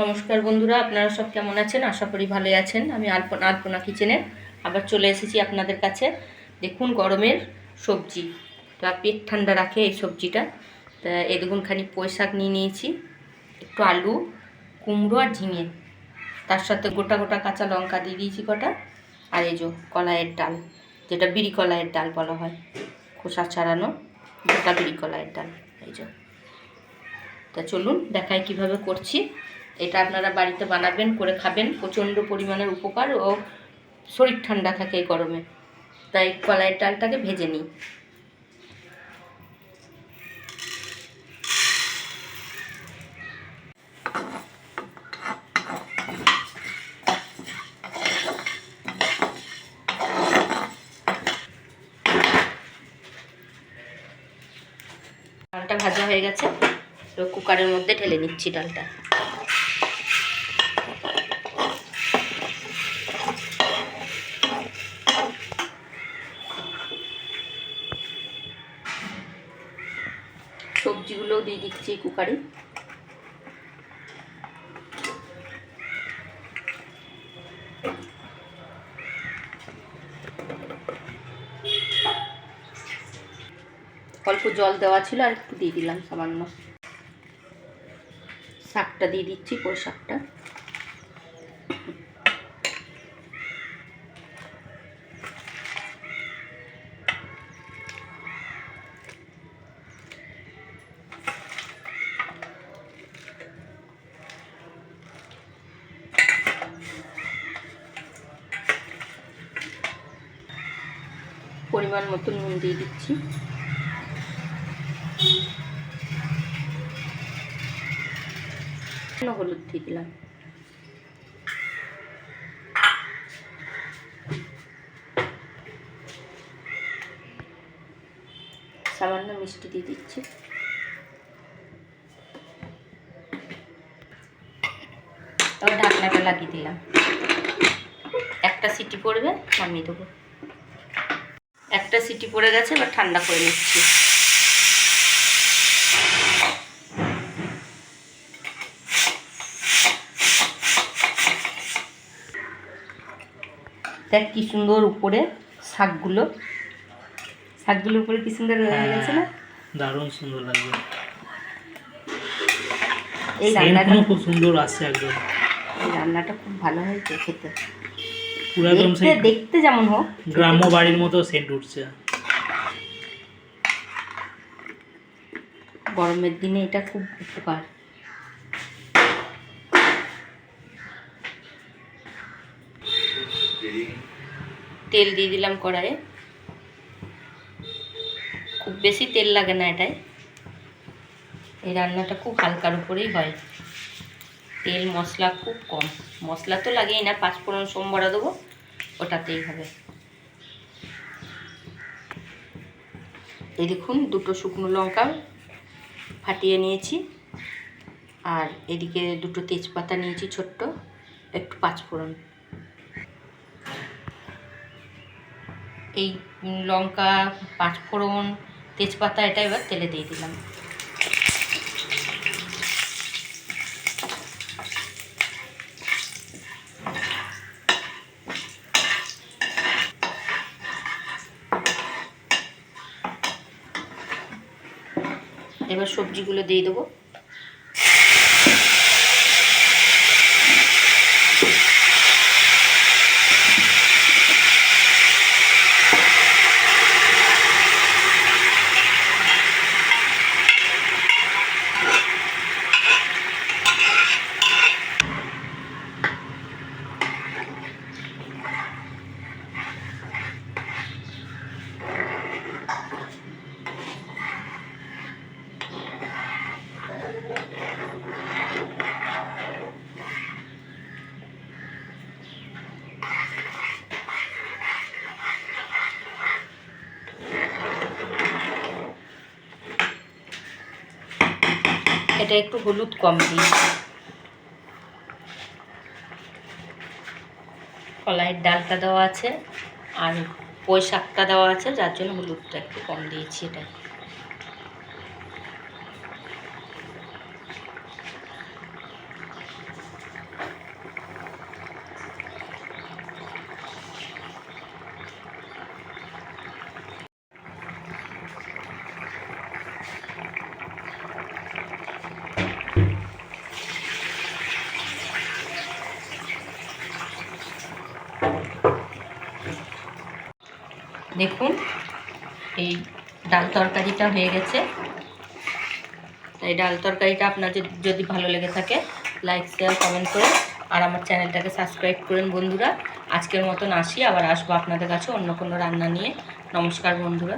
নমস্কার বন্ধুরা, আপনারা সব কেমন আছেন? আশা করি ভালোই আছেন। আমি আলপনা আলপনা কিচেনে আবার চলে এসেছি আপনাদের কাছে। দেখুন গরমের সবজি। তা পেট ঠান্ডা রাখে এই সবজিটা। তা এই দেখুন খানি পুঁই শাক নিয়ে নিয়েছি, একটু আলু, কুমড়ো আর ঝিঙে। তার সাথে গোটা গোটা কাঁচা লঙ্কা দিয়ে দিয়েছি কটা। আর এই যে কলাইয়ের ডাল, যেটা বিড়ি কলাইয়ের ডাল বলা হয়, খোসা ছাড়ানো গোটা বিড়ি কলাইয়ের ডাল, এই যে। তা চলুন দেখাই কীভাবে করছি। এটা আপনারা বাড়িতে বানাবেন, করে খাবেন। প্রচণ্ড পরিমাণের উপকার ও শরীর ঠান্ডা থাকে এই গরমে। তাই কলাইয়ের ডালটাকে ভেজে নিই। ডালটা ভাজা হয়ে গেছে। তো কুকারের মধ্যে ঢেলে নিচ্ছি ডালটা। সবজিগুলোও দিয়ে দিচ্ছি কুকারে। অল্প জল দেওয়া ছিল আর একটু দিয়ে দিলাম সামান্য। শাকটা দিয়ে দিচ্ছি পোই শাকটা। পরিমাণ মতো নুন দিয়ে দিচ্ছি। হলুদ দিয়ে দিলাম। সামান্য মিষ্টি দিয়ে দিচ্ছি। তবে ঢাকনাটা লাগিয়ে দিলাম। একটা সিটি পড়বে, নামিয়ে দেবো। একটা সিটি পড়ে গেছে এবার ঠান্ডা করে নিচ্ছি। দেখ কি সুন্দর উপরে শাকগুলো। শাকগুলোর উপরে কি সুন্দর হয়ে গেছে না? দারুণ সুন্দর লাগবে এই রান্নাটা খুব সুন্দর আসছে একদম। এই রান্নাটা খুব ভালো হয়েছে খেতে। পুরো একদম সেই দেখতে যেমন হোক। গ্রাম্য বাড়ির মতো সেন্ট উঠছে। গরমের দিনে এটা খুব উপকার। তেল দিয়ে দিলাম কড়াইয়ে। খুব বেশি তেল লাগে না এটায়। এই রান্নাটা খুব হালকার উপরেই হয়। তেল, মশলা খুব কম। মশলা তো লাগেই না পাঁচফোড়ন সোমবারা দেবো, ওটাতেই হবে। এই দেখুন, দুটো শুকনো লঙ্কা ফাটিয়ে নিয়েছি, আর এদিকে দুটো তেজপাতা নিয়েছি ছোট্ট, একটু পাঁচফোড়ন এই লঙ্কা পাঁচফোড়ন তেজপাতা, এটা এবার তেলে দিয়ে দিলাম। এবার সবজিগুলো দিয়ে দেবো। এটা একটু হলুদ কম দিয়েছি কলাইয়ের ডালটা দেওয়া আছে আর পুঁই শাকটা দেওয়া আছে, যার জন্য হলুদটা একটু কম দিয়েছি এটা দেখুন, এই ডাল তরকারিটা হয়ে গেছে। তাই ডাল তরকারিটা আপনাদের যদি ভালো লেগে থাকে লাইক শেয়ার কমেন্ট করে আর আমার চ্যানেলটাকে সাবস্ক্রাইব করেন বন্ধুরা। আজকের মতন আসি, আবার আসব আপনাদের কাছে অন্য কোনো রান্না নিয়ে। নমস্কার বন্ধুরা।